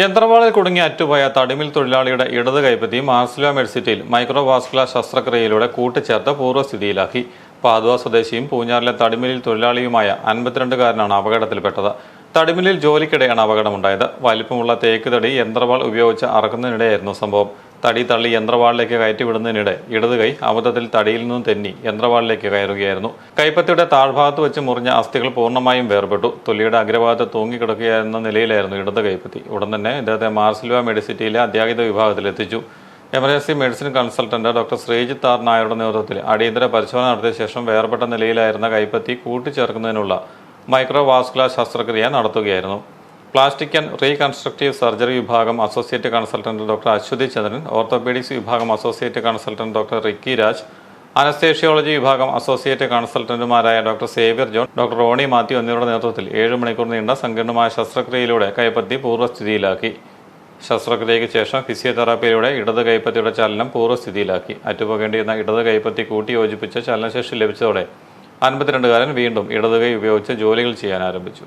യന്ത്രവാളിൽ കുടുങ്ങി അറ്റുപോയ തടിമിൽ തൊഴിലാളിയുടെ ഇടത് കൈപ്പത്തി മാർസില മെഡ്സിറ്റിയിൽ മൈക്രോവാസ്കുലർ ശസ്ത്രക്രിയയിലൂടെ കൂട്ടിച്ചേർത്ത് പൂർവസ്ഥിതിയിലാക്കി. പാതുവ സ്വദേശിയും പൂഞ്ഞാറിലെ തടിമിലിൽ തൊഴിലാളിയുമായ അൻപത്തിരണ്ടുകാരനാണ് അപകടത്തിൽപ്പെട്ടത്. തടിമിലിൽ ജോലിക്കിടെയാണ് അപകടമുണ്ടായത്. വലിപ്പമുള്ള തേക്ക് തടി യന്ത്രവാൾ ഉപയോഗിച്ച് അറക്കുന്നതിനിടെയായിരുന്നു സംഭവം. തടി തള്ളി യന്ത്രവാളിലേക്ക് കയറ്റിവിടുന്നതിനിടെ ഇടത് കൈ അബദ്ധത്തിൽ തടിയിൽ നിന്നും തെന്നി യന്ത്രവാളിലേക്ക് കയറുകയായിരുന്നു. കൈപ്പത്തിയുടെ താഴ്ഭാഗത്ത് വെച്ച് മുറിഞ്ഞ അസ്ഥികൾ പൂർണമായും വേർപെട്ടു. തൊലിയുടെ അഗ്രഭാഗത്ത് തൂങ്ങിക്കിടക്കുകയായിരുന്ന നിലയിലായിരുന്നു ഇടത് കൈപ്പത്തി. ഉടൻ തന്നെ ഇദ്ദേഹത്തെ മാർസിൽവ മെഡിസിറ്റിയിലെ അത്യാഹിത വിഭാഗത്തിൽ എത്തിച്ചു. Emergency medicine consultant doctor Sreejith R നായരുടെ നേതൃത്വത്തിൽ അടിയന്തര പരിശോധന നടത്തിയ ശേഷം വേർപെട്ട നിലയിലായിരുന്ന കൈപ്പത്തി കൂട്ടിച്ചേർക്കുന്നതിനുള്ള മൈക്രോവാസ്കുലർ ശസ്ത്രക്രിയ നടത്തുകയായിരുന്നു. പ്ലാസ്റ്റിക് ആൻഡ് റീകൺസ്ട്രക്റ്റീവ് സർജറി വിഭാഗം associate consultant doctor Aswathy Chandran orthopaedics വിഭാഗം associate consultant doctor Ricky Raj anaesthesiology വിഭാഗം associate കൺസൾട്ടന്റുമാരായ doctor Xavier John doctor Ronnie Mathew എന്നിവരുടെ നേതൃത്വത്തിൽ ഏഴ് മണിക്കൂർ നീണ്ട സങ്കീർണമായ ശസ്ത്രക്രിയയിലൂടെ കൈപ്പത്തി പൂർവസ്ഥിതിയിലാക്കി. ശസ്ത്രക്രിയയ്ക്ക് ശേഷം ഫിസിയോതെറാപ്പിയിലൂടെ ഇടത് കൈപ്പത്തിയുടെ ചലനം പൂർവസ്ഥിതിയിലാക്കി. അറ്റുപോകേണ്ടിയിരുന്ന ഇടത് കൈപ്പത്തി കൂട്ടി യോജിപ്പിച്ച് ചലനശേഷി ലഭിച്ചതോടെ അൻപത്തിരണ്ടുകാരൻ വീണ്ടും ഇടത് കൈ ഉപയോഗിച്ച് ജോലികൾ ചെയ്യാൻ ആരംഭിച്ചു.